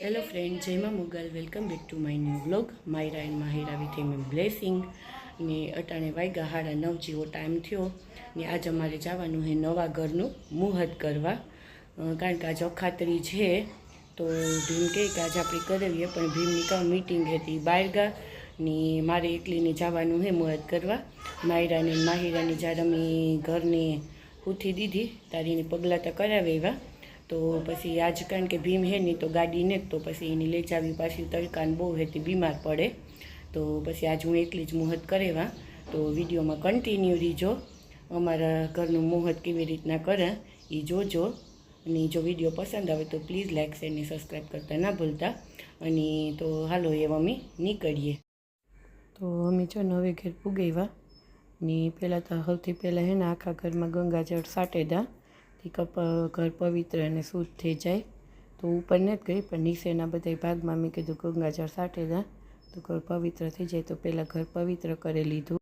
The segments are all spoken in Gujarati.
હેલો ફ્રેન્ડ જયમાં Mughal welcome back to my new blog Myra and Mahira with M blessing ને અટાણે વાગ્યા સાડા નવ જેવો ટાઈમ થયો. ને આજ અમારે જવાનું છે નવા ઘરનું મુહૂર્ત કરવા. કારણ કે આજ અખાતરી છે, તો ભીમ કહે કે આજે આપણે કરાવીએ, પણ ભીમની કામ મિટિંગ હતી બહાર ગા ને મારે એકલીને જવાનું છે મુહૂર્ત કરવા. માયરાને માહિરાની જ્યારે અમે ઘરને ઉઠી દીધી તારીને પગલાં તો કરાવ્યા તો પછી આજ કારણ કે ભીમ હે નહીં, તો ગાડીને જ તો પછી એની લઈ જાવી પાછી તડકાને બહુ હતી બીમાર પડે. તો પછી આજ હું એકલી જ મુહૂર્ત કરેવા. તો વિડીયોમાં કન્ટિન્યુ રહીજો અમારા ઘરનું મુહૂર્ત કેવી રીતના કરે એ જોજો. અને જો વીડિયો પસંદ આવે તો પ્લીઝ લાઇક શેર ને સબસ્ક્રાઈબ કરતા ના ભૂલતા. અને તો હાલો એ અમે નીકળીએ. તો અમે જો નવે ઘેર પૂગેવા ને પહેલાં તો સૌથી પહેલાં હે ને આખા ઘરમાં ગંગાજળ સાટેદા. કપ ઘર પવિત્ર અને શુદ્ધ થઈ જાય. તો ઉપર નથી ગઈ, પણ નીચેના બધા ભાગમાં મેં કીધું ગંગાજળ સાટેદા તો ઘર પવિત્ર થઈ જાય તો પહેલાં ઘર પવિત્ર કરી લીધું.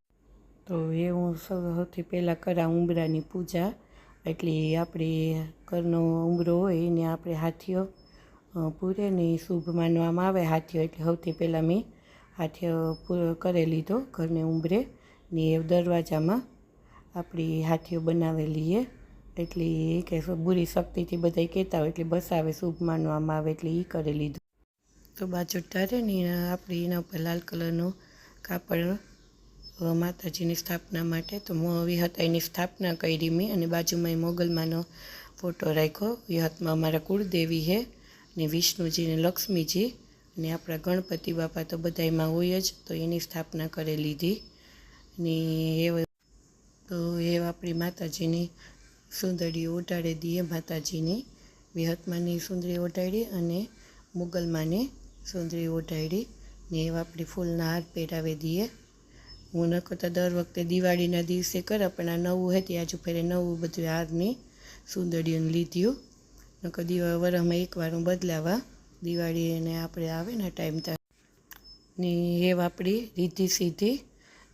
તો એ હું સૌથી પહેલાં કરા ઉંબરાની પૂજા. એટલે આપણે ઘરનો ઉંબરો હોય એને આપણે હાથીઓ પૂરે ને શુભ માનવામાં આવે હાથીઓ. એટલે સૌથી પહેલાં મેં હાથીઓ પૂરો કરી લીધો ઘરને ઉંબરે ને દરવાજામાં આપણી હાથીઓ બનાવેલી છે એટલે એ કે બુરી શક્તિથી બધા કહેતા હોય, એટલે બસાવે શુભ માનવામાં આવે એટલે એ કરી લીધું. તો બાજુ તારે ને એના આપણે એના ઉપર લાલ કલરનું કાપડ માતાજીની સ્થાપના માટે. તો મો વિહતાઈની સ્થાપના કરી મેં અને બાજુમાં એ મોગલમાનો ફોટો રાખ્યો. વિહતમાં અમારા કુળદેવી છે ને વિષ્ણુજી ને લક્ષ્મીજી ને આપણા ગણપતિ બાપા તો બધા એમાં હોય જ, તો એની સ્થાપના કરી લીધી ને એ તો એ આપણી માતાજીની સુંદરી ઓટાડી દીએ માતાજીની, વિહતમાની સુંદરી ઓટાડી અને મુગલમાને સુંદરી ઓટાડી ને એવા આપણે ફૂલના હાર પહેરાવી દઈએ હું ન કરતા દર વખતે દિવાળીના દિવસે કરે, પણ આ નવું હતી આજુ ફેરે નવું બધું હારની સુંદરીઓને લીધ્યું. નકર દિવા વરમાં એકવાર હું બદલાવા દિવાળી એને આપણે આવે ને ટાઈમ ત્યાં ને એ આપણી રીધી સીધી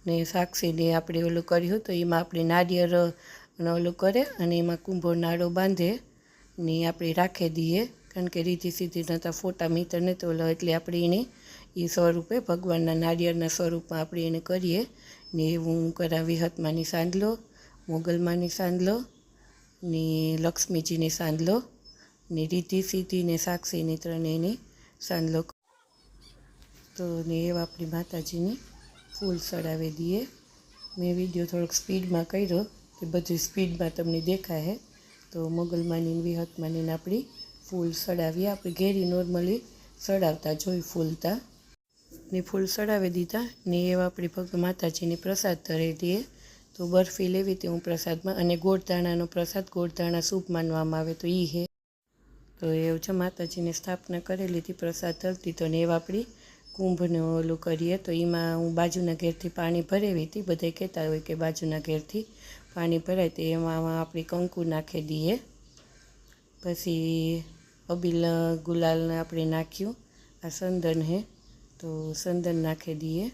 ને સાક્ષીને આપણે ઓલું કર્યું તો એમાં આપણે નારિયેળ ને ઓલું કરે અને એમાં કુંભો નાળો બાંધે ને આપણે રાખી દઈએ. કારણ કે રીતિ સીધી નતા ફોટા મિત્ર ને તો એટલે આપણે એને એ સ્વરૂપે ભગવાનના નારિયેળના સ્વરૂપમાં આપણે એને કરીએ. ને એવું હું કરાવી હતમાની સાંધલો મોગલમાની સાંધલો ને લક્ષ્મીજીની સાંધલો ને રીતિ સીધી ને સાક્ષીની ત્રણેયની સાંધલો તો ને એવા આપણી માતાજીની ફૂલ ચડાવી દઈએ. મેં વીડિયો થોડોક સ્પીડમાં કર્યો. કે બધી સ્પીડમાં તમને દેખાય તો મોગલમાની વિહત માનીને આપણી ફૂલ ચડાવીએ આપણે ઘેરી નોર્મલી સડાવતા જોઈ ફૂલતા ને ફૂલ સડાવી દીધા ને એવા આપણી ભગ માતાજીની પ્રસાદ ધરી દઈએ. તો બરફી લેવી તે હું પ્રસાદમાં અને ગોળધાણાનો પ્રસાદ, ગોળધાણા સૂપ માનવામાં આવે તો એ હે. તો એવું છે માતાજીને સ્થાપના કરેલી હતી, પ્રસાદ ધરતી તો ને એવા આપણી કુંભને ઓલું કરીએ તો એમાં હું બાજુના ઘેરથી પાણી ભરેવી હતી. બધા કહેતા હોય કે બાજુના ઘેરથી પાણી ભરાય તો એમાં આપણે કંકુ નાખી દઈએ. પછી અબીલ, ગુલાલને આપણે નાખ્યું. આ સંદન હે, તો સંદન નાખી દઈએ.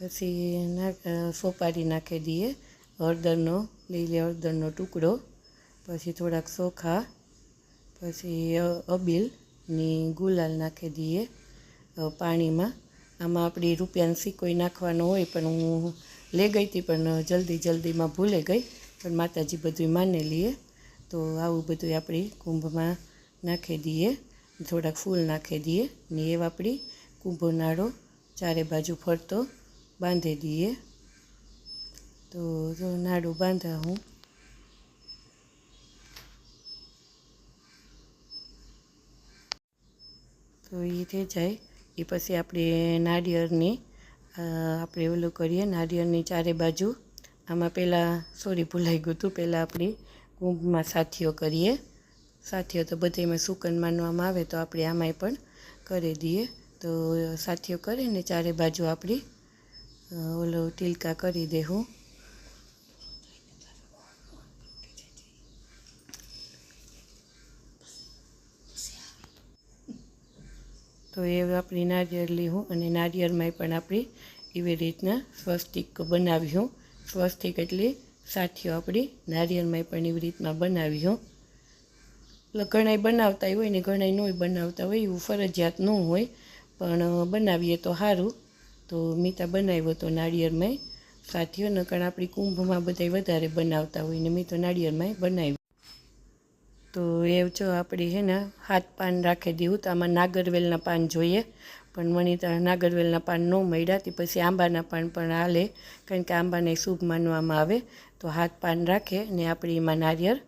પછી સોપારી નાખી દઈએ. હળદરનો, લીલી હળદરનો ટુકડો. પછી થોડાક ચોખા પછી અ- અબીલ ગુલાલ નાખી દઈએ પાણીમાં. આમાં આપણી રૂપિયાનો સિક્કો નાખવાનો હોય, પણ હું લઈ ગઈ હતી, પણ જલ્દી, જલ્દીમાં ભૂલે ગઈ. પણ માતાજી બધું માને લઈએ તો આવું બધું આપણી કુંભમાં નાખી દઈએ. થોડાક ફૂલ નાખી દઈએ. ને એવા આપણી કુંભો નાળો ચારે બાજુ ફરતો બાંધી દઈએ. તો નાડું બાંધા હું. તો એ થઈ જાય. એ પછી આપણે નાળિયેરની આપણે ઓલું કરીએ નાળિયેરની ચારે બાજુ. આમાં પહેલાં સોરી ભૂલાઈ ગયું હતું પહેલાં આપણે કુંભમાં સાથીઓ કરીએ. સાથીઓ તો બધામાં સુકન માનવામાં આવે તો આપણે આમાંય પણ કરી દઈએ. તો સાથીઓ કરીને ચારે બાજુ આપણી ઓલો ટીલકા કરી દેવું તો એ આપણી નારિયેળ લીધું અને નારિયેળમાંય પણ આપણે એવી રીતના સ્વસ્તિક બનાવ્યું સ્વસ્તિક એટલે સાથીઓ આપણી નારિયેળમાંય પણ એવી રીતના બનાવ્યું ઘણાય બનાવતા હોય ને ઘણાય નોય બનાવતા હોય, એવું ફરજિયાત ન હોય, પણ બનાવીએ તો સારું તો મીતા બનાવ્યો તો નાળિયેરમાંય સાથીઓ નકણ આપણી કુંભમાં બધાય વધારે બનાવતા હોય ને મેં તો નાળિયેરમાંય બનાવ્યું. તો એ જો આપણી છે ને હાથ પાન રાખી દીધું તો આમાં નાગરવેલના પાન જોઈએ. પણ મને તો નાગરવેલના પાન ન મળ્યા, તે પછી આંબાના પાન પણ હાલે કારણ કે આંબાને શુભ માનવામાં આવે. તો હાથ પાન રાખે ને આપણે એમાં નારિયેળ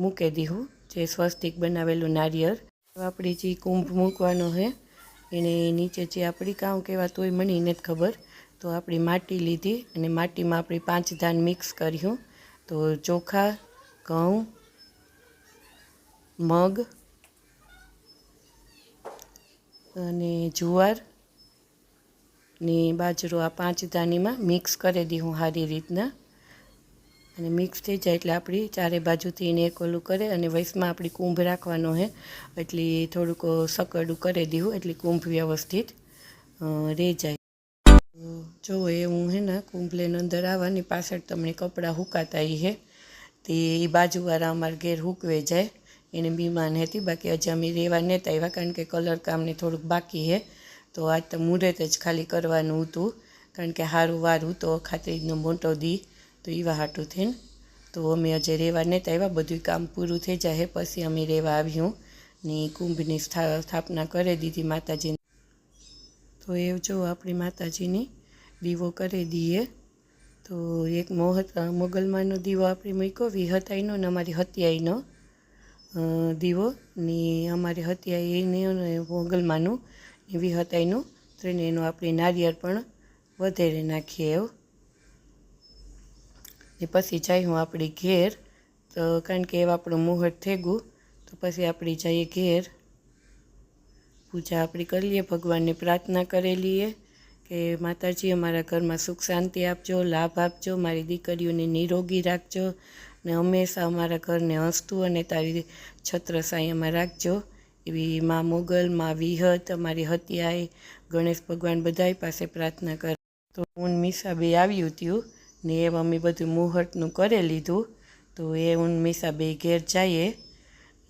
મૂકી દીધું જે સ્વસ્તિક બનાવેલું નારિયેળ. આપણી જે કુંભ મૂકવાનો છે એને નીચે જે આપણી કાં કહેવાતું હોય મને નથી ખબર. તો આપણી માટી લીધી અને માટીમાં આપણી પાંચ ધાન મિક્સ કર્યું. તો ચોખા, ઘઉં મગ અને જુવાર ને બાજરો આ પાંચ દાનીમાં મિક્સ કરી દીધું સારી રીતના. અને મિક્સ થઈ જાય એટલે આપણી ચારે બાજુથી એને એક ઓલું કરે અને વૈસમાં આપણી કુંભ રાખવાનો છે એટલે થોડુંક સકડું કરી દીધું એટલે કુંભ વ્યવસ્થિત રહી જાય. જો એ હું હે ને કુંભ લઈને અંદર આવવાની પાછળ તમને કપડાં હુકાતા એ હે તે એ બાજુવાળા અમારા ઘેર હુકવે જાય. એને બીમાન હતી. બાકી હજી અમે રહેવા નહોતા આવ્યા કારણ કે કલર કામને થોડુંક બાકી હે તો આજ તો મુહૂર્ત જ ખાલી કરવાનું હતું. કારણ કે સારું વારું તો ખાતરીનો મોટો દી. તો એવા હાટું થઈને તો અમે હજી રહેવા નહોતા આવ્યા. બધું કામ પૂરું થઈ જાય પછી અમે રહેવા આવ્યું ને કુંભની સ્થા- સ્થાપના કરી દીધી માતાજીની. તો એ જો આપણી માતાજીની દીવો કરી દઈએ. તો એક મોહત, મોગલમાંનો દીવો આપણે મૂક્યો. વિહતાઈનો ને અમારી હત્યાઈનો. દીવો ને અમારી હત્યાઈને અને મોગલમાંનું ને વિહતાઈનું ત્રણેયનું આપણે નારિયેળ પણ વધારે નાખીએ એવું. ને પછી જાય હું આપણી ઘેર, તો કારણ કે એવા આપણું મુહૂર્ત થેગું તો પછી આપણે જઈએ ઘેર. પૂજા આપણી કરી લઈએ, ભગવાનને પ્રાર્થના કરેલીએ કે માતાજી અમારા ઘરમાં સુખ શાંતિ આપજો, લાભ આપજો, મારી દીકરીઓને નિરોગી રાખજો ને હંમેશા અમારા ઘરને હસતું અને તારી છત્રસાઈમાં રાખજો. એવી મા મોગલ, મા વિહત, અમારી હત્યાએ ગણેશ ભગવાન બધાય પાસે પ્રાર્થના કર. તો હું ને મીસાબે આવ્યું હતું ને એ અમે બધું મુહૂર્તનું કરી લીધું. તો એ હું ને મીસાબે ઘેર જઈએ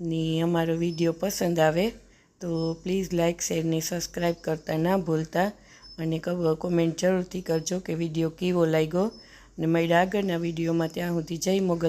ને અમારો વીડિયો પસંદ આવે. તો પ્લીઝ લાઇક શેર ને સબસ્ક્રાઈબ કરતા ના ભૂલતા અને કોમેન્ટ જરૂરથી કરજો કે વીડિયો કેવો લાગ્યો. ને મળ્યા આગળના વિડીયોમાં ત્યાં સુધી જય મોગલ.